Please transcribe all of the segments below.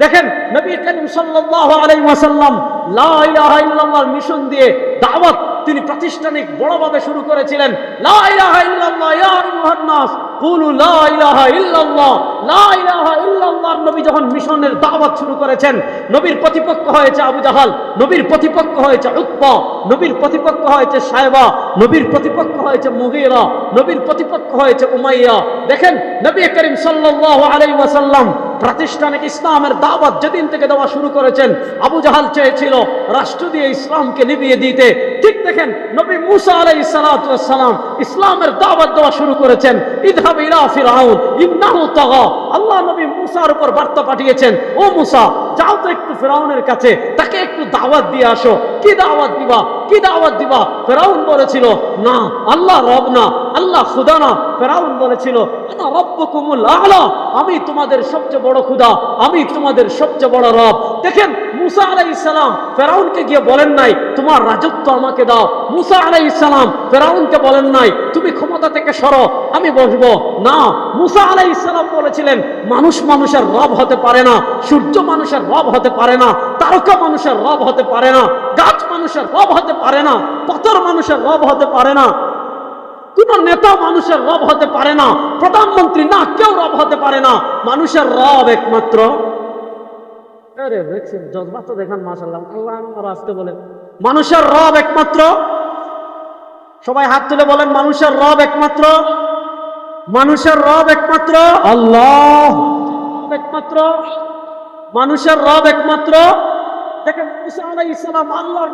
দেখেন নবী করিম সাল্লাল্লাহু আলাইহি ওয়াসাল্লাম লা ইলাহা ইল্লাল্লাহর মিশন দিয়ে দাওয়াত তিনি প্রাতিষ্ঠানিক বড়ভাবে শুরু করেছিলেন। নবী যখন মিশনের দাওয়াত শুরু করেছেন, নবীর প্রতিপক্ষ হয়েছে আবু জাহাল, নবীর প্রতিপক্ষ হয়েছে উতবা, নবীর প্রতিপক্ষ হয়েছে সায়বা, নবীর প্রতিপক্ষ হয়েছে মুগীরা, নবীর প্রতিপক্ষ হয়েছে উমাইয়া। দেখেন নবী করিম সাল্লাল্লাহু আলাইহি ওয়াসাল্লাম প্রাতিষ্ঠানিক ইসলামের দাওয়াত যেদিন থেকে দেওয়া শুরু করেছেন, আবু জাহাল চেয়েছিল রাষ্ট্র দিয়ে ইসলামকে নিবিয়ে দিতে। ঠিক দেখেন, নবী মুসা আলাই সালাম ইসলামের দাওয়াত দেওয়া শুরু করেছেন ইদহাব ইলা ফিরাউন ইন্নাহু তাগা। আল্লাহ নবী মুসার উপর বার্তা পাঠিয়েছেন, ও মুসা, যাও তো একটু ফেরাউনের কাছে, তাকে একটু দাওয়াত দিয়ে আসো। কি দাওয়াত দিবা? কি দাওয়াত দিবা? ফেরাউন বলেছিল, না, আল্লাহ রব না আল্লাহ খুদা না, ফেরাউন বলেছিল আমি তোমাদের সবচেয়ে বড় খুদা, আমি তোমাদের সবচেয়ে বড় রব। দেখেন, মুসা সালাম ফেরাউনকে গিয়ে বলেন নাই, তোমার রাজত্ব আমাকে দাও। মুসা সালাম ফেরাউনকে বলেন নাই, তুমি ক্ষমতা থেকে সরো, আমি বসবো। না, মুসা সালাম বলেছিলেন, মানুষ মানুষের রব হতে পারে না, সূর্য মানুষের রব হতে পারে না, তারকা মানুষের রব হতে পারে না, গাছ মানুষের রব হতে পারে না, পাথর মানুষের রব হতে পারে না কোন নেতা মানুষের রব হতে পারে না, প্রধানমন্ত্রী না, কেউ রব হতে পারে না। মানুষের রব একমাত্র আরে দেখছেন জজবা তো দেখান মাসাল্লাহ আল্লাহ আসতে বলেন। মানুষের রব একমাত্র। সবাই হাত তুলে বলেন, মানুষের রব একমাত্র। মানুষের রব একমাত্র। আল্লাহ। একমাত্র। মানুষের রব একমাত্র। দেখেন মুসা আলাই ইসলাম আল্লাহর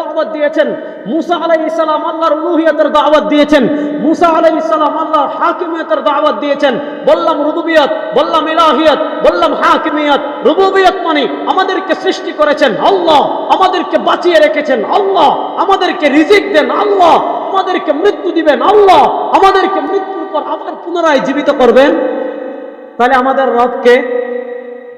দাওয়াত দিয়েছেন। মুসা আলাই ইসলাম আল্লাহর দাওয়াত দিয়েছেন। মুসা আলাই ইসলাম আল্লাহর হাকিমিয়তের দাওয়াত দিয়েছেন। বললাম রুবুবিয়ত, বললাম ইলাহিয়ত, বললাম হাকিমিয়ত। রুবুবিয়ত মানে আমাদেরকে সৃষ্টি করেছেন আল্লাহ, আমাদেরকে বাঁচিয়ে রেখেছেন আল্লাহ, আমাদেরকে রিজিক দেন আল্লাহ, আমাদেরকে মৃত্যু দিবেন আল্লাহ, আমাদেরকে মৃত্যুর পর আবার পুনরায় জীবিত করবেন। তাহলে আমাদের রবকে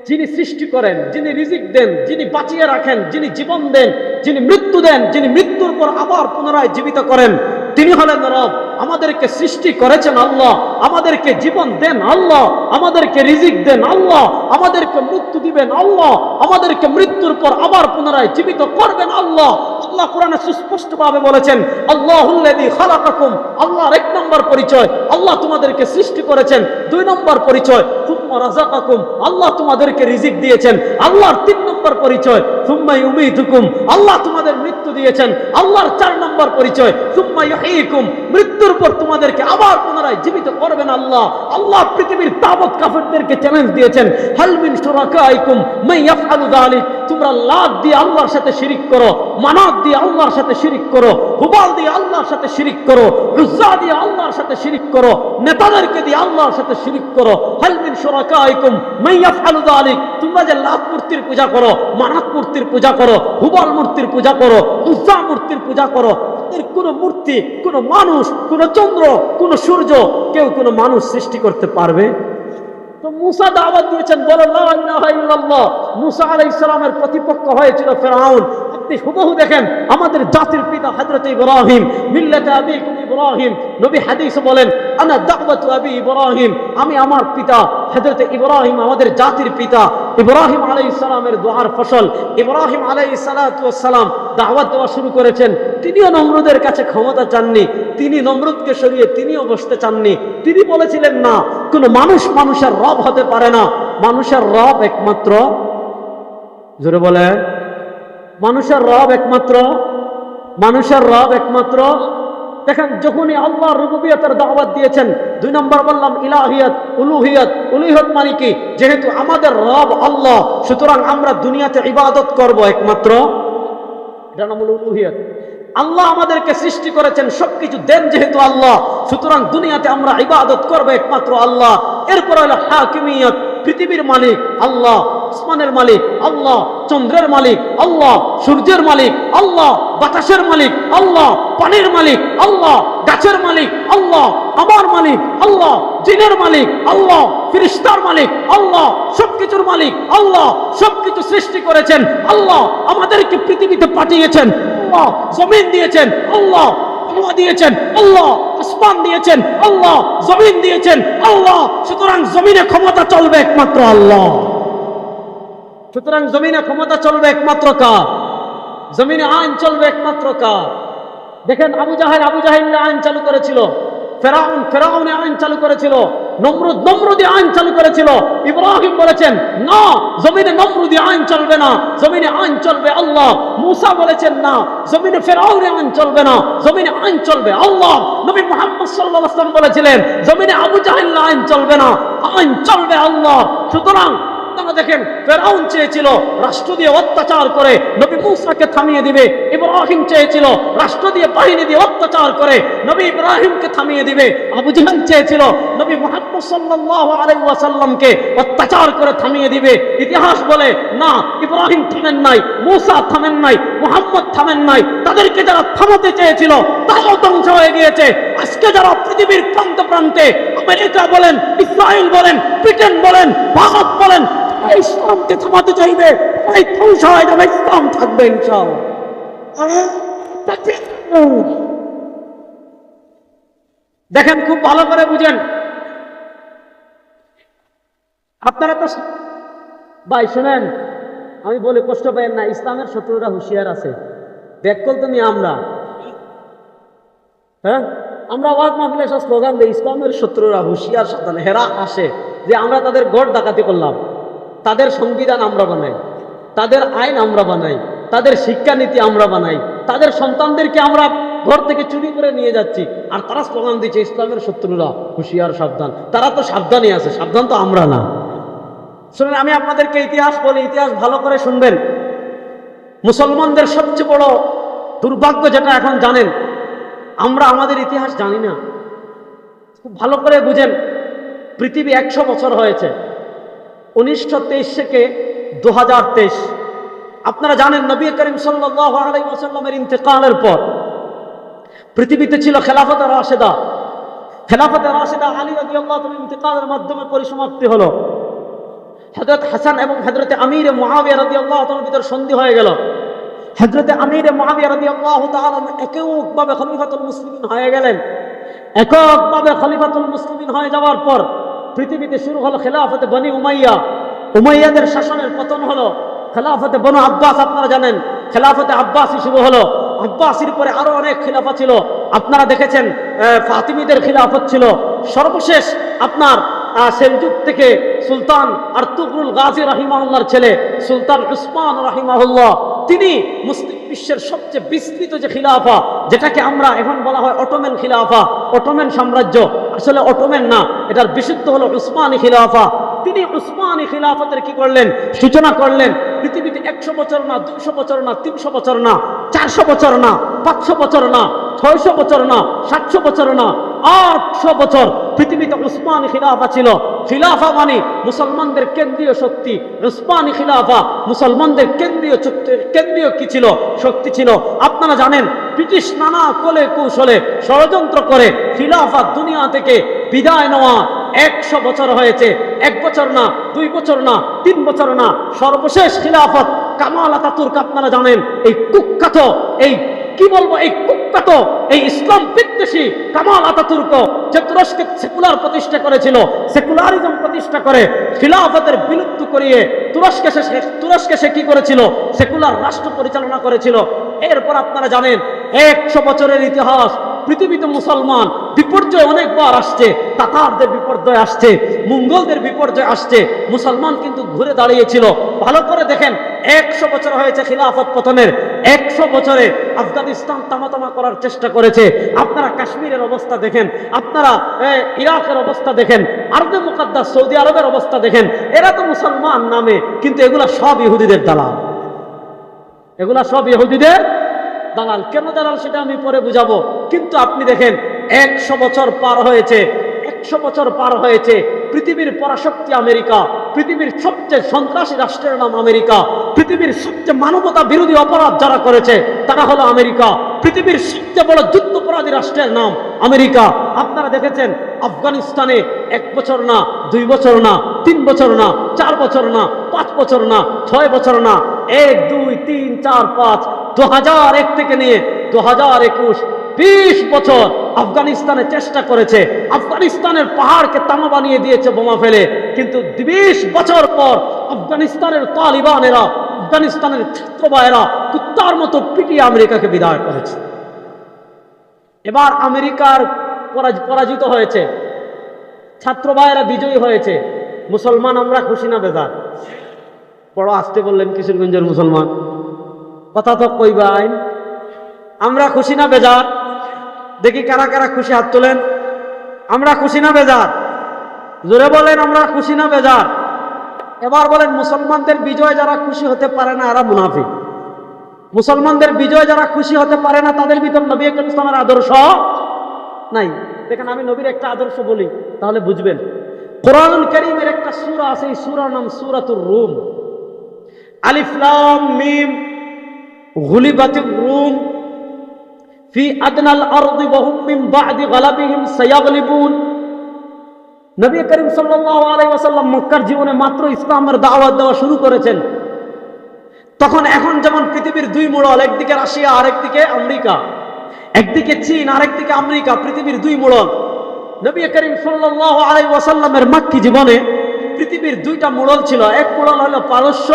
যিনি সৃষ্টি করেন, যিনি রিজিক দেন, যিনি বাঁচিয়ে রাখেন, যিনি জীবন দেন, যিনি মৃত্যু দেন, যিনি মৃত্যুর পর আবার পুনরায় জীবিত করেন, তিনি হলেন রব। আমাদেরকে সৃষ্টি করেছেন আল্লাহ। আমাদেরকে জীবন দেন আল্লাহ। আমাদেরকে রিজিক দেন আল্লাহ। আমাদেরকে মৃত্যু দিবেন আল্লাহ। আমাদেরকে মৃত্যুর পর আবার পুনরায় জীবিত করবেন আল্লাহ। আল্লাহ কোরআনে সুস্পষ্টভাবে বলেছেন, আল্লাহুল্লাযী খালাকাকুম। আল্লাহর এক নম্বর পরিচয়। আল্লাহ তোমাদেরকে সৃষ্টি করেছেন। দুই নম্বর পরিচয় আল্লাহ তোমাদেরকে রিজিক দিয়েছেন, আল্লাহর তিন নম্বর পরিচয়, সুম্মা ইউমীতুকুম, আল্লাহ তোমাদের মৃত্যু দিয়েছেন, আল্লাহর চার নম্বর পরিচয়, সুম্মা ইউহয়িকুম মৃত্যুর পর তোমাদেরকে আবার পুনরায় জীবিত করবেন আল্লাহ আল্লাহ পৃথিবীর তাবত কাফেরদেরকে চ্যালেঞ্জ দিয়েছেন, হাল মিন শুরাকাইকুম, মান ইয়াফআলু যালিক, তোমরা দিয়ে আল্লাহর সাথে শিরিক করো, মানাত দিয়ে আল্লাহর সাথে শিরিক করো, হুবাল দিয়ে আল্লাহর সাথে শিরিক করো দিয়ে আল্লাহর সাথে শিরিক করো, নেতাদেরকে দিয়ে আল্লাহর সাথে শিরিক করো, হাল শুরাকাইকুম মান ইয়াফআলু যালিক, তোমরা যে লাত মূর্তির পূজা করো মানাত মূর্তির পূজা করো, হুবাল মূর্তির পূজা করো, উজ্জা মূর্তির পূজা করো এর কোনো মূর্তি, কোনো মানুষ, কোনো চন্দ্র, কোনো সূর্য, কেউ কোনো মানুষ সৃষ্টি করতে পারবে? তো মুসা দাওয়াত দিয়েছেন, বলো মুসা আলাইহিস সালামের প্রতিপক্ষ হয়েছিল ফেরাউন। আপনি হুবহু দেখেন আমাদের জাতির পিতা হযরত ইব্রাহিম, মিল্লাতে আবিকুম ইব্রাহিম। নবী হাদিস বলেন, আনা দাওয়াতু আবি ইব্রাহিম। আমি আমার পিতা হযরত ইব্রাহিম, আমাদের জাতির পিতা। ইব্রাহিম আলাইহিস সালামের দোয়ার ফসল। ইব্রাহিম আলাইহিস ওয়াস সালাম দাওয়াত দেওয়া শুরু করেছেন। তিনিও নমরুদের কাছে ক্ষমতা চাননি। তিনি নমরুদকে সরিয়ে তিনিও বসতে চাননি। তিনি বলেছিলেন, না, কোন মানুষ মানুষের রব হতে পারে না। মানুষের রব একমাত্র জোরে বলে মানুষের রব একমাত্র, মানুষের রব একমাত্র। দেখেন, যখনই আল্লাহ রুবুবিয়তের দাওয়াত দিয়েছেন, দুই নম্বর বললাম, ইলাহিয়ত, উলুহিয়ত উলুহিয়ত মানে কি? যেহেতু আমাদের রব আল্লাহ, সুতরাং আমরা দুনিয়াতে ইবাদত করব একমাত্র। এটা নাম উলুহিয়ত। আল্লাহ আমাদেরকে সৃষ্টি করেছেন সবকিছু, দেন যেহেতু আল্লাহ, সুতরাং দুনিয়াতে আমরা ইবাদত করব একমাত্র আল্লাহ। এরপর হলো হাকিমিয়ত পৃথিবীর মালিক আল্লাহ আসমানের মালিক আল্লাহ চন্দ্রের মালিক আল্লাহ সূর্যের মালিক আল্লাহ বাতাসের মালিক আল্লাহ পানির মালিক আল্লাহ গাছের মালিক আল্লাহ আমার মালিক আল্লাহ জিনের মালিক আল্লাহ ফিরিস্তার মালিক আল্লাহ সবকিছুর মালিক আল্লাহ সবকিছু সৃষ্টি করেছেন আল্লাহ আমাদেরকে পৃথিবীতে পাঠিয়েছেন আল্লাহ জমিন দিয়েছেন আল্লাহ আল্লাহ দিয়েছেন, আল্লাহ আসমান দিয়েছেন, আল্লাহ জমিন দিয়েছেন, আল্লাহ, সুতরাং জমিনে ক্ষমতা চলবে একমাত্র আল্লাহ। সুতরাং জমিনে ক্ষমতা চলবে একমাত্র কার? জমিনে আইন চলবে একমাত্র কার? দেখেন আবু জাহেল আবু জাহেল আইন চালু করেছিল। ফেরাউন, ফেরাউনে আইন চালু করেছিল। নমরুদ নমরুদি আইন চালু করেছিল। ইব্রাহিম বলেছেন, না, জমিনে নমরুদি আইন চলবে না। জমিনে আইন চলবে আল্লাহ। মুসা বলেছেন, না, জমিনে ফেরাউরে আইন চলবে না। জমিনে আইন চলবে আল্লাহ। নবী মোহাম্মদ ওয়াসাল্লাম বলেছিলেন, জমিনে আবু জাহেল আইন চলবে না। আইন চলবে আল্লাহ। সুতরাং আপনারা দেখেন, ফেরাউন চেয়েছিল রাষ্ট্র দিয়ে অত্যাচার করে, নবী মুসাকে থামিয়ে দিবে, ইব্রাহিম চেয়েছিল রাষ্ট্র দিয়ে বাহিনী দিয়ে অত্যাচার করে, নবী ইব্রাহিমকে থামিয়ে দিবে, আবু জাহাল চেয়েছিল নবী মুহাম্মদ সাল্লাল্লাহু আলাইহি ওয়াসাল্লামকে অত্যাচার করে থামিয়ে দিবে। ইতিহাস বলে, না, ইব্রাহিম থামেন নাই, মুসা থামেন নাই, মুহাম্মদ থামেন নাই, তাদেরকে যারা থামাতে চেয়েছিল, তারাও ধ্বংস হয়ে গিয়েছে। আজকে যারা পৃথিবীর প্রান্ত প্রান্তে, আমেরিকা বলেন, ইসরায়েল বলেন, ব্রিটেন বলেন, ভারত বলেন ইসলামকে থামাতে চাইবে। তাই ধ্বংস হয়ে যাবে ইসলাম থাকবে তাকবীর। দেখেন, খুব ভালো করে বুঝেন। আপনারা তো ভাই, শুনেন, আমি বলি কষ্ট পাইেন না, ইসলামের শত্রুরা হুঁশিয়ার আছে। ব্যাকল তুমি আমরা। হ্যাঁ? আমরা ওয়াজ মাহফিলে স্লোগান দিই, ইসলামের শত্রুরা হুঁশিয়ার সাবধান হেরা আসে, যে আমরা তাদের গড় ডাকাতি করলাম। তাদের সংবিধান আমরা বানাই, তাদের আইন আমরা বানাই, তাদের শিক্ষানীতি আমরা বানাই, তাদের সন্তানদেরকে আমরা ঘর থেকে চুরি করে নিয়ে যাচ্ছি। আর তারা স্লোগান দিচ্ছে, ইসলামের শত্রুরা হুঁশিয়ার, সাবধান। তারা তো সাবধানই আছে, সাবধান তো আমরা না। শুনেন, আমি আপনাদেরকে ইতিহাস বলি, ইতিহাস ভালো করে শুনবেন। মুসলমানদের সবচেয়ে বড় দুর্ভাগ্য যেটা এখন জানেন, আমরা আমাদের ইতিহাস জানি না। খুব ভালো করে বুঝেন, পৃথিবী একশো বছর হয়েছে। উনিশশো তেইশ থেকে দু হাজার তেইশ। আপনারা জানেন নবী করিম সাল্লামের ইন্তেকালের পর পৃথিবীতে ছিল খেলাফত রাশেদা। খেলাফত রাশেদা আলী রবি আল্লাহ ইন্তেকালের মাধ্যমে পরিসমাপ্তি হলো। হজরত হাসান এবং হজরত আমির মহাবিয়া রদি আল্লাহ ভিতর সন্ধি হয়ে গেল। হজরত আমির মহাবিয়া রদি আল্লাহ এককভাবে খলিফাতুল মুসলিমিন হয়ে গেলেন। এককভাবে খলিফাতুল মুসলিমিন হয়ে যাওয়ার পর পৃথিবীতে শুরু হলো খেলাফতে বনি উমাইয়া। উমাইয়াদের শাসনের পতন হলো খেলাফতে বনু আব্বাস, আপনারা জানেন, খেলাফতে আব্বাসই শুরু হলো। আব্বাসির পরে আরও অনেক খিলাফা ছিল। আপনারা দেখেছেন ফাতিমিদের খিলাফত ছিল। সর্বশেষ আপনার আহ, সেলজুক থেকে সুলতান আর তুবরুল গাজী রাহিমাহুল্লার ছেলে সুলতান উসমান রাহিমাহুল্লাহ তিনি মুসলিম বিশ্বের সবচেয়ে বিস্তৃত যে খিলাফা যেটাকে আমরা এখন বলা হয় অটোমেন খিলাফা অটোমেন সাম্রাজ্য। আসলে অটোমেন না এটার বিশুদ্ধ হলো উসমানী খিলাফা। তিনি উসমানী খিলাফতের কি করলেন? সূচনা করলেন পৃথিবীতে একশো বছর না দুইশো বছর না তিনশো বছর না চারশো বছর না পাঁচশো বছর না ছয়শো বছর না সাতশো বছর না আটশো বছর পৃথিবীতে উসমান খিলাফা ছিল। খিলাফা মানে মুসলমানদের কেন্দ্রীয় শক্তি। উসমানী খিলাফা মুসলমানদের কেন্দ্রীয় শক্তি- কেন্দ্রীয় কি ছিল? শক্তি ছিল। আপনারা জানেন, ব্রিটিশ নানা কোলে কৌশলে ষড়যন্ত্র করে খিলাফা দুনিয়া থেকে বিদায় নেওয়া একশো বছর হয়েছে। এক বছর না, দুই বছর না, তিন বছর না। সর্বশেষ খিলাফত কামাল আতাতুর্ক আপনারা জানেন, এই কুখ্যাত, এই কি বলব? এই কুখ্যাত, এই ইসলাম বিদ্বেষী কামাল আতাতুর্ক যে তুরস্কে সেকুলার প্রতিষ্ঠা করেছিল, সেকুলারিজম প্রতিষ্ঠা করে খিলাফতের বিলুপ্ত করিয়ে তুরস্কে সে তুরস্কে সে কি করেছিল? সেকুলার রাষ্ট্র পরিচালনা করেছিল। এরপর আপনারা জানেন, একশো বছরের ইতিহাস, পৃথিবীতে মুসলমান বিপর্যয় অনেকবার আসছে তাতারদের বিপর্যয় আসছে, মঙ্গলদের বিপর্যয় আসছে, মুসলমান কিন্তু ঘুরে দাঁড়িয়েছিল। ভালো করে দেখেন, একশো বছর হয়েছে খিলাফত পতনের একশো বছরে আফগানিস্তান তামাতামা করার চেষ্টা করেছে। আপনারা কাশ্মীরের অবস্থা দেখেন, আপনারা ইরাকের অবস্থা দেখেন, আরবে মুকাদ্দাস, সৌদি আরবের অবস্থা দেখেন। এরা তো মুসলমান নামে, কিন্তু এগুলা সব ইহুদিদের দালাল। এগুলা সব ইহুদিদের দালাল। কেন দালাল সেটা আমি পরে বুঝাবো। কিন্তু আপনি দেখেন, একশো বছর পার হয়েছে, একশো বছর পার হয়েছে পৃথিবীর পরাশক্তি আমেরিকা, পৃথিবীর সবচেয়ে সন্ত্রাসী রাষ্ট্রের নাম আমেরিকা, পৃথিবীর সবচেয়ে মানবতা বিরোধী অপরাধ যারা করেছে, তারা হলো আমেরিকা। পৃথিবীর সবচেয়ে বড় যুদ্ধপরাধী রাষ্ট্রের নাম আমেরিকা। আপনারা দেখেছেন, আফগানিস্তানে এক বছর না, দুই বছর না, তিন বছর না, চার বছর না, পাঁচ বছর না, ছয় বছর না, এক, দুই, তিন, চার, পাঁচ, দু হাজার এক থেকে নিয়ে দু হাজার একুশ বিশ বছর আফগানিস্তানে চেষ্টা করেছে, আফগানিস্তানের পাহাড়কে তামা বানিয়ে দিয়েছে বোমা ফেলে। কিন্তু বিশ বছর পর আফগানিস্তানের তালিবানেরা, আফগানিস্তানের ছাত্র ভাইয়েরা কুত্তার মতো পিটিয়ে আমেরিকাকে বিদায় করেছে। এবার আমেরিকার পরাজিত হয়েছে। ছাত্র ভাইয়েরা বিজয়ী হয়েছে। মুসলমান আমরা খুশি না বেদার বড় আসতে বললেন কিশোরগঞ্জের মুসলমান। কথা তো কইবা আইন আমরা খুশি না বেজার? দেখি কারা কারা খুশি হাত তোলেন। আমরা খুশি না বেজার? জোরে বলেন, আমরা খুশি না বেজার? এবার বলেন, মুসলমানদের বিজয় যারা খুশি হতে পারে না, এরা মুনাফিক। মুসলমানদের বিজয় যারা খুশি হতে পারে না, তাদের ভিতর নবী আকরম ইসলামের আদর্শ নাই। দেখেন, আমি নবীর একটা আদর্শ বলি, তাহলে বুঝবেন। কোরআন করিমের একটা সূরা আছে, এই সূরার নাম সূরাতুর রুম। আলিফলাম মিম, গুলিবাতির রুম। ফি আদনাল আরদি ওয়া হুম মিন বা'দি গালাবিহিম সায়াগলিবুন। নবী করিম সাল্লাল্লাহু আলাইহি ওয়াসাল্লাম মক্কার জীবনে মাত্র ইসলামের দাওয়াত দেওয়া শুরু করেছেন। তখন এখন যেমন পৃথিবীর দুই মোড়ল একদিকে রাশিয়া, আরেকদিকে আমেরিকা। একদিকে চীন, আরেকদিকে আমেরিকা, পৃথিবীর দুই মোড়ল নবী করিম সাল্লাল্লাহু আলাইহি ওয়াসাল্লামের মাক্কি জীবনে পৃথিবীর দুইটা মোড়ল ছিল। এক মোড়ল হলো পারস্য,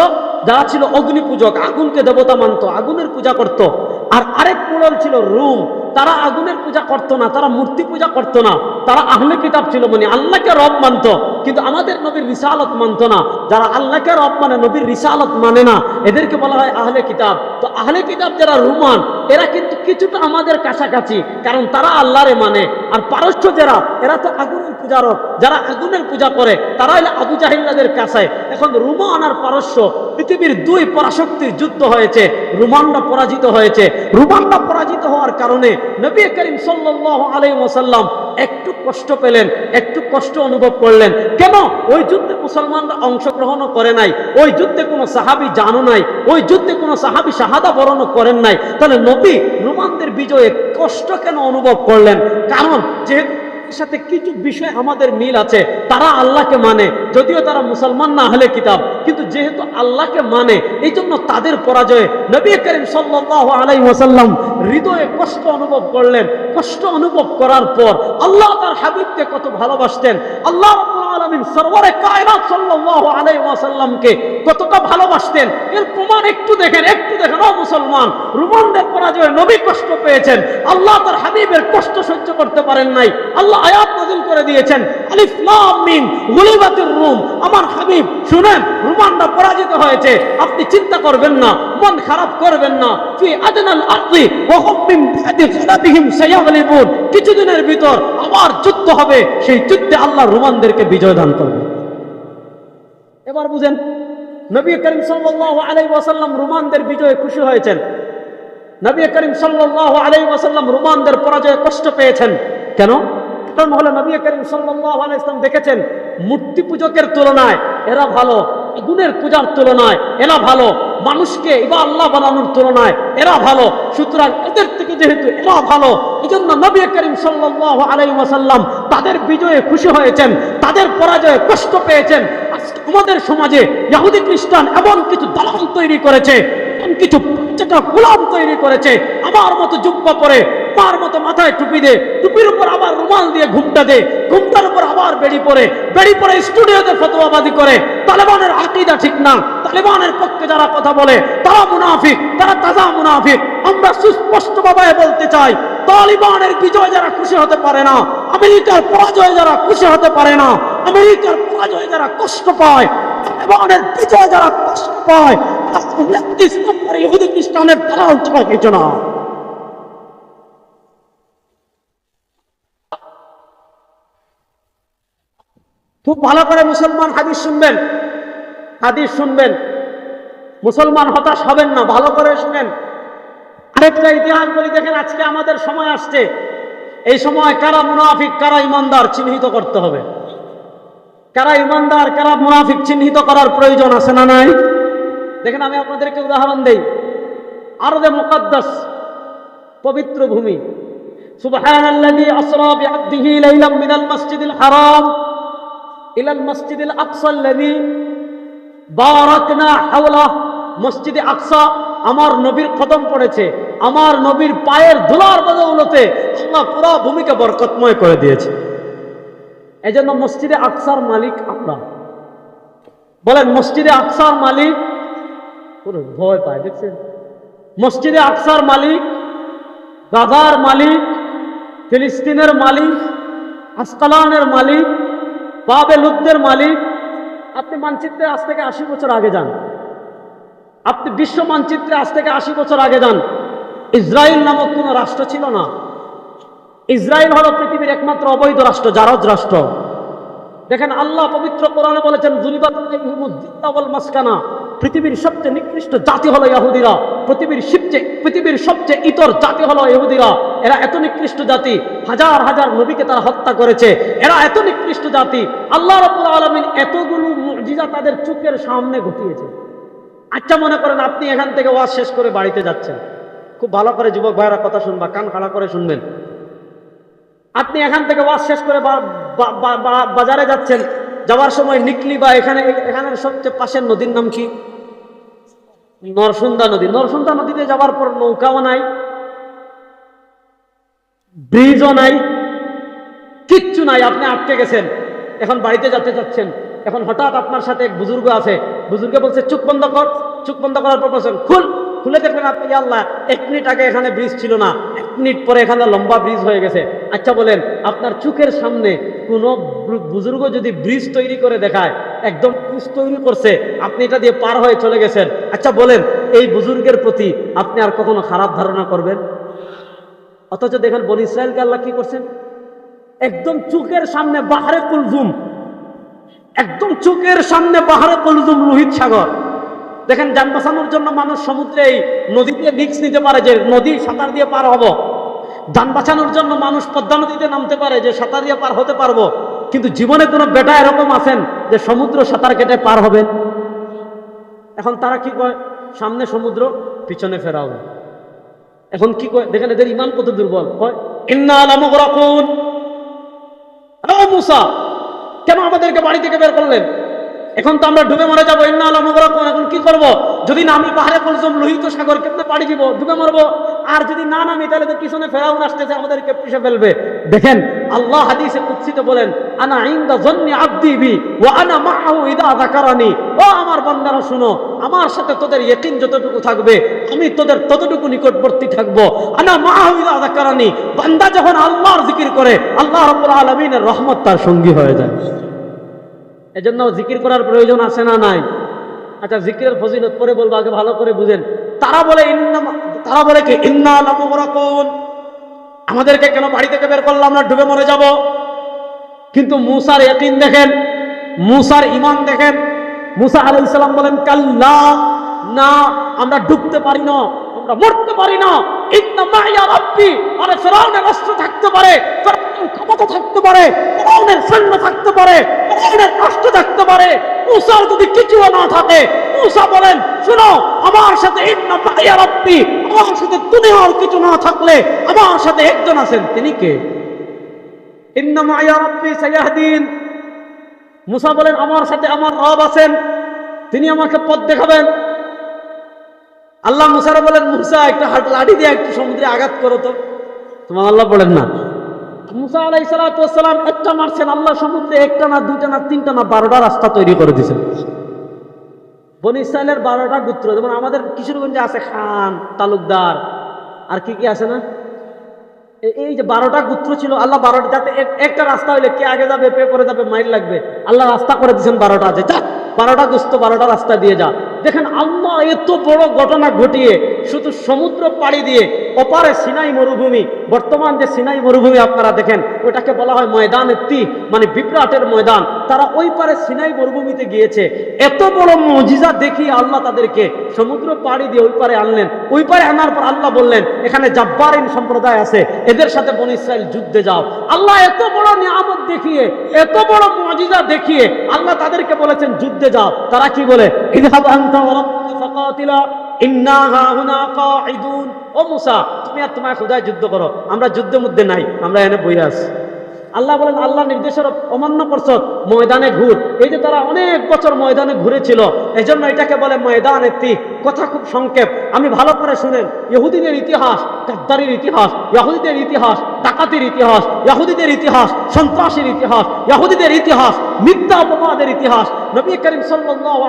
যারা ছিল অগ্নি পূজক আগুনকে দেবতা মানত, আগুনের পূজা করত। আর আরেক মোড়ল ছিল রুম। তারা আগুনের পূজা করত না, তারা মূর্তি পূজা করত না। তারা আহলে কিতাব ছিল মানে আল্লাহকে রব মানত। কিন্তু আমাদের নবীর রিসালত মানত না। যারা আল্লাহকে রব মানে নবীর রিসালত মানে না, এদেরকে বলা হয় আহলে কিতাব। তো আহলে কিতাব যারা রুমান, এরা কিন্তু কিছুটা আমাদের কাছাকাছি। কারণ তারা আল্লাহরে মানে। আর পারস্য যারা, এরা তো আগুনের পূজারক যারা আগুনের পূজা করে তারা হলো আবু জাহিল্লাদের কাছে। এখন রুমান আর পারস্য, পৃথিবীর দুই পরাশক্তির যুদ্ধ হয়েছে, রুমানরা পরাজিত হয়েছে। রুমানরা পরাজিত হওয়ার কারণে নবী করিম সাল্লাল্লাহু আলাইহি ওয়াসাল্লাম একটু কষ্ট পেলেন, একটু কষ্ট অনুভব করলেন। কেন? ওই যুদ্ধে মুসলমানরা অংশগ্রহণও করে নাই, ওই যুদ্ধে কোনো সাহাবি জানো নাই, ওই যুদ্ধে কোনো সাহাবি শাহাদা বরণও করেন নাই। তাহলে নবী রোমানদের বিজয়ে কষ্ট কেন অনুভব করলেন? কারণ যেহেতু সাথে কিছু বিষয় আমাদের মিল আছে। তারা আল্লাহকে মানে যদিও তারা মুসলমান না হলে কিতাব, কিন্তু যেহেতু আল্লাহকে মানে এই জন্য তাদের পরাজয়ে নবী করিম সাল্লাহ আলাই ওয়াসাল্লাম হৃদয়ে কষ্ট অনুভব করলেন। কষ্ট অনুভব করার পর আল্লাহ তার হাবিবকে কত ভালোবাসতেন। আল্লাহ রুম। আমার হাবিব শুনেন পরাজিত হয়েছে। আপনি চিন্তা করবেন না মন খারাপ করবেন না। কিছুদিনের ভিতর আবার যুদ্ধ হবে, সেই যুদ্ধে আল্লাহ রোমানদেরকে বিজয় দান করবে। এবার বুঝেন, নবী করিম সাল্লাল্লাহু আলাইহি ওয়াসাল্লাম রোমানদের বিজয়ে খুশি হয়েছেন। নবী করিম সাল্লাল্লাহু আলাইহি ওয়াসাল্লাম রোমানদের পরাজয়ে কষ্ট পেয়েছেন। কেন? কারণ হলো নবী করিম সাল্লাল্লাহু আলাইহি ওয়াসাল্লাম দেখেছেন, মূর্তি পূজকের তুলনায় এরা ভালো, আগুনের পূজার তুলনায় এরা ভালো। মানুষকে এবার আল্লাহ বানানোর তুলনায় এরা ভালো। সুতরাং এদের থেকে যেহেতু এরা ভালো এই জন্য নবী করিম সাল্লাল্লাহু আলাইহি ওয়াসাল্লাম তাদের বিজয়ে খুশি হয়েছেন, তাদের পরাজয়ে কষ্ট পেয়েছেন। আমাদের সমাজে ইহুদি, খ্রিস্টান এমন কিছু দালাল তৈরি করেছে, এমন কিছু যেটা গোলাম তৈরি করেছে, আমার মতো জুব্বা পরে আমার মতো মাথায় টুপি দে, টুপির উপর আবার রুমাল দিয়ে ঘুমটা দে, ঘুমটার উপর আবার বেড়ি পরে বেড়ি পরে স্টুডিওতে ফতোয়াবাদি করে, তালেবানের আকিদা ঠিক না তালেবানের পক্ষে যারা কথা বলে, তারা মুনাফিক, তারা তাজা মুনাফিক। আমরা সুস্পষ্ট ভাবে বলতে চাই, তালিবানের বিজয় যারা খুশি হতে পারে না, আমেরিকার পরাজয় যারা খুশি হতে পারে না, আমেরিকার পরাজয় যারা কষ্ট পায়, তালেবানের বিজয় যারা কষ্ট পায় খ্রিস্টানের দালাল ছাড়া কিছু না। খুব ভালো করে মুসলমান হাদিস শুনবেন। হাদিস শুনবেন। মুসলমান হতাশ হবেন না, ভালো করে শুনেন। আরেকটা ইতিহাস বলি, দেখেন আজকে আমাদের সময় আসছে। এই সময় কারা মুনাফিক, কারা ইমানদার চিহ্নিত করতে হবে। কারা ইমানদার, কারা মুনাফিক চিহ্নিত করার প্রয়োজন আছে না নাই? দেখেন আমি আপনাদেরকে উদাহরণ দেই। আরদে মুকদ্দাস, পবিত্র ভূমি। আকসাল্লাযী মসজিদে আকসা, আমার নবীর কদম পড়েছে, আমার নবীর পায়ের ধুলার বদৌলতে আল্লাহ পুরো ভূমিকে বরকতময় করে দিয়েছে। এজন্য মসজিদে আকসার মালিক আমরা। বলেন, মসজিদে আকসার মালিক ভয় পায়, দেখছেন? মসজিদে আকসার মালিক, গাজার মালিক, ফিলিস্তিনের মালিক, আসকালানের মালিক বাবেলুদ্দের মালিক আপনি মানচিত্রে আজ থেকে আশি বছর আগে যান। আপনি বিশ্ব মানচিত্রে আজ থেকে আশি বছর আগে যান। ইসরায়েল নামক কোনো রাষ্ট্র ছিল না। ইসরায়েল হলো পৃথিবীর একমাত্র অবৈধ রাষ্ট্র, জারজ রাষ্ট্র। দেখেন, আল্লাহ পবিত্র কোরআনে বলেছেন জুলিবাতুল মাসকানা। পৃথিবীর সবচেয়ে নিকৃষ্ট জাতি হলো ইহুদিরা। পৃথিবীর সবচেয়ে পৃথিবীর সবচেয়ে ইতর জাতি হলো ইহুদিরা। এরা এত নিকৃষ্ট জাতি, হাজার হাজার নবীকে তারা হত্যা করেছে। এরা এত নিকৃষ্ট জাতি, আল্লাহ রাব্বুল আলামিন এতগুলো মুজিজা তাদের চোখের সামনে ঘটিয়েছে। আচ্ছা মনে করেন আপনি এখান থেকে ওয়াজ শেষ করে বাড়িতে যাচ্ছেন। খুব ভালো করে যুবক ভাইরা কথা শুনবা, কান খাড়া করে শুনবেন। আপনি এখান থেকে ওয়াজ শেষ করে বাজারে যাচ্ছেন, যাওয়ার সময় নিকলি বা এখানে, এখানের সবচেয়ে পাশের নদীর নাম কি? নরসুন্দা নদী। নরসুন্দা নদীতে যাওয়ার পর নৌকাও নাই, ব্রিজও নাই, কিচ্ছু নাই। আপনি আটকে গেছেন, এখন বাড়িতে যেতে চাচ্ছেন এখন হঠাৎ আপনার সাথে এক বুজুর্গ আছে। বুজুর্গে বলছে চুপ বন্ধ কর। চুপ বন্ধ করার পর বলছেন, খুল। খুলে দেখবেন আপনি আল্লাহ, এক মিনিট আগে এখানে ব্রিজ ছিল না। এক মিনিট পরে এখানে লম্বা ব্রিজ হয়ে গেছে। আচ্ছা বলেন, আপনার চোখের সামনে কোনো বুজুর্গ যদি ব্রিজ তৈরি করে দেখায়, একদম ব্রিজ তৈরি করছে, আপনি এটা দিয়ে পার হয়ে চলে গেছেন। আচ্ছা বলেন, এই বুজুর্গের প্রতি আপনি আর কখনো খারাপ ধারণা করবেন? অথচ দেখেন, বন ইসরায়েলকে আল্লাহ কি করছেন? একদম চোখের সামনে বাহারে কুলজুম একদম চোখের সামনে পাহাড়ে কুলজুম লোহিত সাগর। দেখেন যান বাঁচানোর জন্য মানুষ সমুদ্রে নদীতে রিক্স নিতে পারে যে নদী সাঁতার দিয়ে পার হব। যান বাঁচানোর জন্য মানুষ পদ্মা নদীতে নামতে পারে যে সাঁতার দিয়ে পার হতে পারব। কিন্তু জীবনে কোনো বেটা এরকম আছেন যে সমুদ্র সাঁতার কেটে পার হবেন? এখন তারা কি কয়? সামনে সমুদ্র, পিছনে ফেরাও এখন কি কয়? দেখেন এদের ইমান কত দুর্বল। কয়, ইন্না আলামুগরাকুন ও মুসা কেন আমাদেরকে বাড়ি থেকে বের করলেন? এখন তো আমরা ডুবে মরে যাব। ইন্না আলামুগরাকুন এখন কি করব? যদি নামি পাহাড়ে কুলসুম লোহিত সাগর কেমনে পাড়ি দিব? ডুবে মরবো। আর যদি না নামি, তাহলে তো পিছনে ফেরাউন আসতেছে, আমাদেরকে পিষে ফেলবে। দেখেন, আল্লাহ হাদিসে কুৎসিত বলেন, আনা ইন্দা জন্নি আব্দি বি ওয়া আনা মাআহু ইদা যাকারানি। ও আমার বান্দারা, শুনো, আমার সাথে তোদের ইয়কিন যতটুকু থাকবে, আমি তোদের ততটুকু নিকটবর্তী থাকব। আনা মাআহু ইদা যাকারানি। বান্দা যখন আল্লাহর জিকির করে, আল্লাহ রাব্বুল আলামিনের রহমত তার সঙ্গী হয়ে যায়। এজন্য জিকির করার প্রয়োজন আছে না নাই? আচ্ছা জিকিরের ফজিলত পরে বলব, আগে ভালো করে বুঝেন। তারা বলে তারা বলে কি, ইন্না আমাদেরকে কেন বাড়ি থেকে বের করলাম আমরা ডুবে মরে যাব? কিন্তু মুসার ইয়াকিন দেখেন, মুসার ইমান দেখেন, মুসা আলাইহিস সালাম বলেন, কাল্লা, না, আমরা ডুবতে পারি না। আমরা মরতে পারি না। ইন্না মাইয়া রাব্বি আরে ফেরাউনের অস্ত্র থাকতে পারে, ফেরাউনের ক্ষমতা থাকতে পারে, ফেরাউনের সৈন্য থাকতে পারে, ফেরাউনের রাষ্ট্র থাকতে পারে। মুসার যদি কিছু না থাকে, মুসা বলেন, শুনো, আমার সাথে ইন্না মাইয়া রাব্বি, আমার সাথে দুনিয়ার কিছু না থাকলে আমার সাথে একজন আছেন। তিনি কে? ইন্না মাইয়া রাব্বি সায়াহদিন মুসা বলেন, আমার সাথে আমার রব আছেন। তিনি আমাকে পথ দেখাবেন। আল্লাহ মুসারা বলেন, মুসা, একটা হাট লাঠি দিয়ে একটু সমুদ্রে আঘাত করো তো। তোমার আল্লাহ বলেন না। মুসা আলাই সালাতাম একটা মারছেন, আল্লাহ সমুদ্রে একটা না, দুইটা না, তিনটা না, বারোটা রাস্তা তৈরি করে দিয়েছেন। বন ইসরায়েলের বারোটা গুত্র, যেমন আমাদের কিশোরগঞ্জে আছে খান, তালুকদার, আর কি কি আছে না? এই যে বারোটা গুত্র ছিল, আল্লাহ বারোটা, যাতে একটা রাস্তা হইলে কে আগে যাবে পে করে যাবে, মাইল লাগবে। আল্লাহ রাস্তা করে দিয়েছেন বারোটা আছে যা বারোটা গুস্ত বারোটা রাস্তা দিয়ে যা। দেখেন আল্লাহ এত বড় ঘটনা ঘটিয়ে শুধু সমুদ্র পাড়ি দিয়ে ওপারে সিনাই মরুভূমি, বর্তমান যে সিনাই মরুভূমি আপনারা দেখেন, ওটাকে বলা হয় ময়দানের তি মানে বিভ্রাটের ময়দান। তারা ওই পারে সিনাই মরুভূমিতে গিয়েছে। এত বড় মজিজা দেখিয়ে আল্লাহ তাদেরকে সমুদ্র পাড়ি দিয়ে ওই পারে আনলেন। ওই পারে আনার পর আল্লাহ বললেন, এখানে জাব্বারিন সম্প্রদায় আছে, এদের সাথে বন ইসরায়েল যুদ্ধে যাও। আল্লাহ এত বড় নিয়ামত দেখিয়ে, এত বড় মজিজা দেখিয়ে আল্লাহ তাদেরকে বলেছেন, যুদ্ধে যাও। তারা কি বলে? ও মুসা, তুমি আর তোমার খোদায় যুদ্ধ করো। আমরা যুদ্ধের মধ্যে নাই, আমরা এনে বইয়া আছি। আল্লাহ বলেন, আল্লাহ নির্দেশের অমান্য করছ, ময়দানে ঘুর। এই যে তারা অনেক বছর ময়দানে ঘুরেছিল এই জন্য এটাকে বলে ময়দানে তিক কথা খুব সংক্ষেপ। আমি ভালো করে শুনেন, ইহুদিদের ইতিহাস, গাদ্দারির ইতিহাস, ইয়াহুদিদের ইতিহাস, ডাকাতির ইতিহাস, ইয়াহুদিদের ইতিহাস, সন্ত্রাসের ইতিহাস, ইয়াহুদিদের ইতিহাস, মিথ্যা অপবাদের ইতিহাস। নবী করিম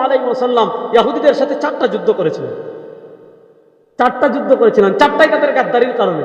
আলাইহি ওয়াসাল্লাম ইয়াহুদিদের সাথে চারটা যুদ্ধ করেছিলেন। চারটা যুদ্ধ করেছিলেন। চারটাই তাদের গাদ্দারির কারণে।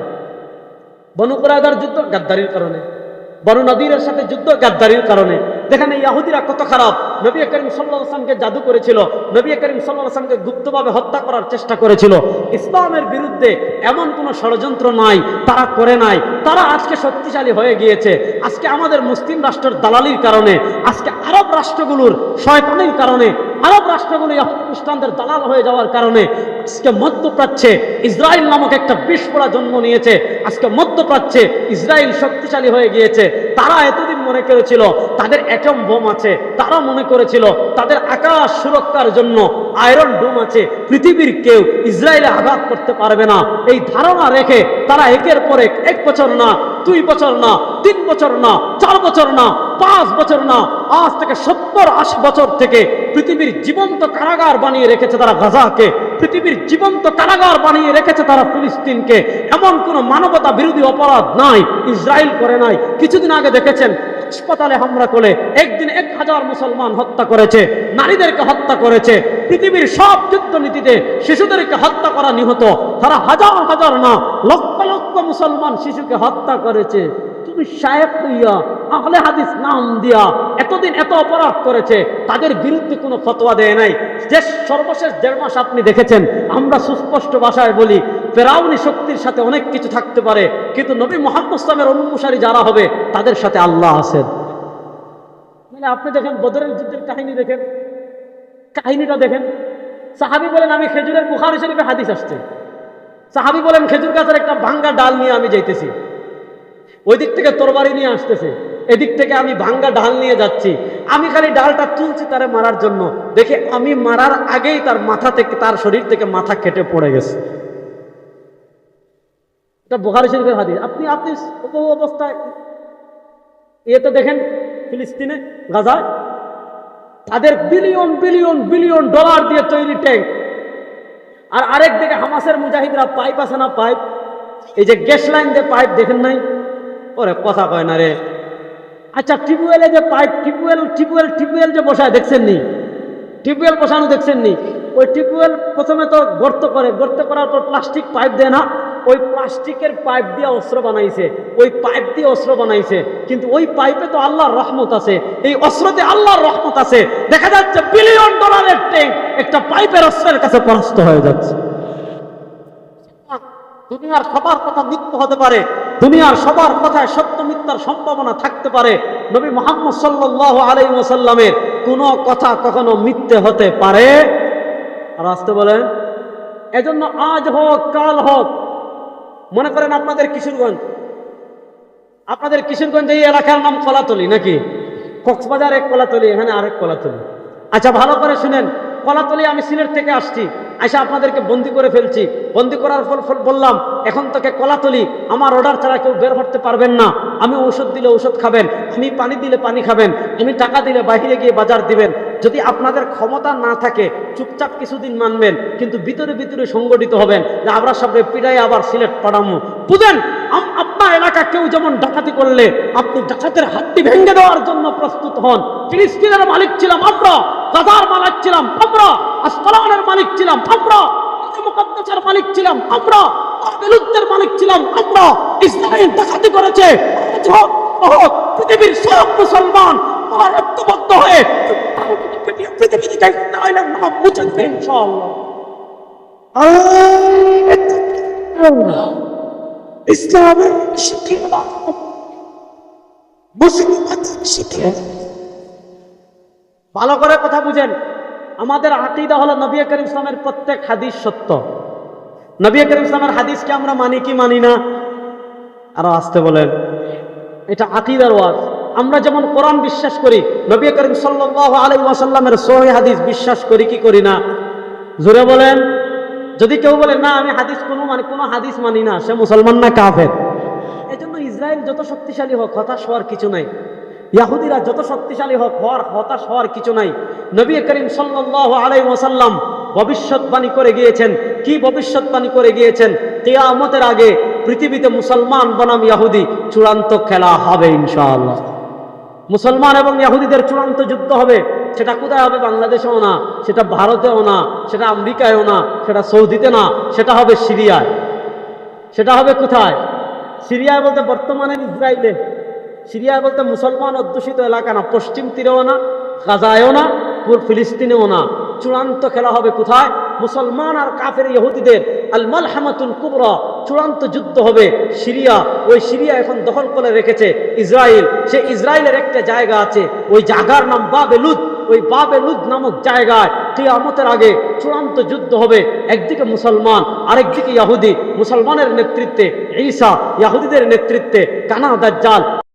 বনু কুরায়দার যুদ্ধ গাদ্দারির কারণে। বনু নদীরের সাথে যুদ্ধ গাদ্দারির কারণে। দেখেন ইয়াহুদিরা কত খারাপ, নবী করিম সাল্লাহ আসলামকে জাদু করেছিল, নবী করিম সাল্লাহ আসলামকে গুপ্তভাবে হত্যা করার চেষ্টা করেছিল। ইসলামের বিরুদ্ধে এমন কোনো ষড়যন্ত্র নাই, তারা করে নাই, তারা আজকে শক্তিশালী হয়ে গিয়েছে। আজকে আমাদের মুসলিম রাষ্ট্রের দালালির কারণে, আজকে আরব রাষ্ট্রগুলোর শয়তানির কারণে আরব রাষ্ট্রগুলো খ্রিস্টানদের দালাল হয়ে যাওয়ার কারণে আজকে মধ্যপ্রাচ্যে ইসরায়েল নামক একটা বিস্ফোরা জন্ম নিয়েছে। আজকে মধ্যপ্রাচ্যে ইসরায়েল শক্তিশালী হয়ে গিয়েছে। তারা এতদিন মনে করেছিল তাদের অ্যাটম বোম আছে, তারা মনে করেছিল তাদের আকাশ সুরক্ষার জন্য আয়রন ডোম আছে, পৃথিবীর কেউ ইসরায়েলে আঘাত করতে পারবে না। এই ধারণা রেখে তারা একের পর এক এক বছর না দুই বছর না, তিন বছর না, চার বছর না, পাঁচ বছর না, আজ থেকে সত্তর আশি বছর থেকে পৃথিবীর জীবন্ত কারাগার বানিয়ে রেখেছে তারা গাজাকে। পৃথিবীর জীবন্ত কারাগার বানিয়ে রেখেছে তারা ফিলিস্তিনকে। এমন কোনো মানবতা বিরোধী অপরাধ নাই, ইসরায়েল করে নাই। কিছুদিন আগে দেখেছেন হাসপাতালে হামলা করে, একদিন এক হাজার মুসলমান হত্যা করেছে, নারীদেরকে হত্যা করেছে, পৃথিবীর সব যুদ্ধ নীতিতে শিশুদেরকে হত্যা করা নিহত। তারা হাজার হাজার না, লক্ষ লক্ষ মুসলমান শিশুকে হত্যা করেছে। তুমি সাহেব হইয়া, আহলে হাদিস নাম দিয়া এতদিন এত অপরাধ করেছে, তাদের বিরুদ্ধে কোনো ফতোয়া দেয় নাই। যে সর্বশেষ দেড় মাস আপনি দেখেছেন, আমরা সুস্পষ্ট ভাষায় বলি, ফেরাউনি শক্তির সাথে অনেক কিছু থাকতে পারে, কিন্তু নবী মোহাম্মদ অনুসারী যারা হবে, তাদের সাথে আল্লাহ আছেন। মানে আপনি দেখেন, বদরের যুদ্ধের কাহিনী দেখেন, কাহিনীটা দেখেন। সাহাবি বলেন, আমি খেজুরের বুখারি শরীফে হাদিস আসছে। সাহাবি বলেন, খেজুর গাছের একটা ভাঙ্গা ডাল নিয়ে আমি যাইতেছি। ওই দিক থেকে তরবারি নিয়ে আসতেছে। এদিক থেকে আমি ভাঙ্গা ডাল নিয়ে যাচ্ছি। আমি খালি ডালটা তুলছি তারে মারার জন্য। দেখে আমি মারার আগেই তার মাথা থেকে, তার শরীর থেকে মাথা কেটে পড়ে গেছে। এটা বোখারি শরীফের হাদিস। আপনি আপনি অবস্থায় ইয়েতে দেখেন, ফিলিস্তিনে, গাজায়, তাদের বিলিয়ন বিলিয়ন বিলিয়ন ডলার দিয়ে তৈরি ট্যাঙ্ক আর আরেক দিকে হামাসের মুজাহিদরা পাইপ আছে না পাইপ এই যে গ্যাস লাইন দিয়ে পাইপ দেখেন নাই? ওরে কথা কয় না রে। আচ্ছা টিউবওয়েলে যে পাইপ টিউবওয়েল টিউবওয়েল টিউবওয়েল যে বসায় দেখছেন নি? টিউবওয়েল বসানো দেখছেন নি? ওই টিউবওয়েল প্রথমে তো গর্ত করে, গর্ত করার পর প্লাস্টিক পাইপ দেয় না। ওই প্লাস্টিকের পাইপ দিয়ে অস্ত্র বানাইছে। ওই পাইপ দিয়ে অস্ত্র বানাইছে। কিন্তু ওই পাইপে তো আল্লাহর রহমত আছে। এই অস্ত্রতে আল্লাহর রহমত আছে। দেখা যাচ্ছে বিলিয়ন ডলারের ট্যাঙ্ক একটা পাইপের অস্ত্রের কাছে পরাস্ত হয়ে যাচ্ছে। দুনিয়ার সবার কথা মিথ্য হতে পারে। দুনিয়ার সবার কথায় সত্য মিথ্যার সম্ভাবনা থাকতে পারে। নবী মোহাম্মদ সাল্লাহ আলাই ওসাল্লামের কোনো কথা কখনো মিথ্যে হতে পারে? আর আসতে বলেন, এজন্য আজ হোক, কাল হোক, মনে করেন আপনাদের কিশোরগঞ্জ আপনাদের কিশোরগঞ্জ এই এলাকার নাম কলাতলি নাকি? কক্সবাজার এক কলাতলি, এখানে আরেক কলাতলি। আচ্ছা ভালো করে শুনেন, কলাতলি আমি সিলেট থেকে আসছি। আইসা আপনাদেরকে বন্দি করে ফেলছি। বন্দি করার ফল ফল বললাম, এখন থেকে কলাতলি, আমার অর্ডার ছাড়া কেউ বের করতে পারবেন না। আমি ঔষধ দিলে ঔষধ খাবেন, আমি পানি দিলে পানি খাবেন, আমি টাকা দিলে বাহিরে গিয়ে বাজার দিবেন। যদি আপনাদের ক্ষমতা না থাকে, চুপচাপ কিছুদিন মানবেন, কিন্তু ভিতরে ভিতরে সংগঠিত হবেন, যে আমরা সবাই পিড়াই আবার সিলেট পাঠামো বুঝেন কেউ যেমন ডাকাতি করলে, আপনি ডাকাতের হাতটি ভেঙে দেওয়ার জন্য প্রস্তুত হন। ফিলিস্তিনের মালিক ছিলাম আমরা, গাজার মালিক ছিলাম আমরা আসকালানের মালিক ছিলাম আমরা মুসলমান আল্লাহ ইসলামের ভালো করে কথা বুঝেন। আমাদের আকিদা হলো নবী করিম ইসলামের প্রত্যেক হাদিস সত্য। নবী করিম ইসলামের হাদিসকে আমরা মানি কি মানি না? আরও আসতে বলেন। এটা আকিদার ওয়াজ। আমরা যেমন কোরআন বিশ্বাস করি, নবী করিম সাল্লাল্লাহু আলাই ওয়াসাল্লামের সহিহ হাদিস বিশ্বাস করি কি করি না? জোরে বলেন। যদি কেউ বলে, না, আমি হাদিস কোনো মানে কোনো হাদিস মানি না, সে মুসলমান না, কাফের। এজন্য ইসরায়েল যত শক্তিশালী হোক, হতাশ হওয়ার কিছু নাই। ইয়াহুদিরা যত শক্তিশালী হোক, হওয়ার, হতাশ হওয়ার কিছু নাই। নবী করিম সাল্লাল্লাহু আলাইহি ওয়াসাল্লাম ভবিষ্যৎবাণী করে গিয়েছেন। কি ভবিষ্যৎবাণী করে গিয়েছেন? কিয়ামতের আগে পৃথিবীতে মুসলমান বনাম ইয়াহুদি চূড়ান্ত খেলা হবে, ইনশাআল্লাহ। মুসলমান এবং ইয়াহুদিদের চূড়ান্ত যুদ্ধ হবে, সেটা কোথায় হবে বাংলাদেশেও না, সেটা ভারতেও না, সেটা আমেরিকায়ও না, সেটা সৌদিতে না, সেটা হবে সিরিয়ায়। সেটা হবে কোথায়? সিরিয়ায় বলতে বর্তমানে ইসরায়েলে। সিরিয়ায় বলতে মুসলমান অধ্যুষিত এলাকা না, পশ্চিম তীরেও না, গাজায়ও না, পুর ফিলিস্তিনেও না। চূড়ান্ত খেলা হবে কোথায়? মুসলমান আর কাফের ইহুদিদের আল মালহামাতুল কুবরা চূড়ান্ত যুদ্ধ হবে সিরিয়া। ওই সিরিয়া এখন দখল করে রেখেছে ইসরায়েল সে ইসরায়েলের একটা জায়গা আছে, ওই জায়গার নাম বাবেলুদ। ওই বাবেলুদ নামক জায়গায় কিয়ামতের আগে চূড়ান্ত যুদ্ধ হবে। একদিকে মুসলমান, আরেকদিকে ইয়াহুদি মুসলমানের নেতৃত্বে ঈসা ইয়াহুদিদের নেতৃত্বে কানা দাজ্জাল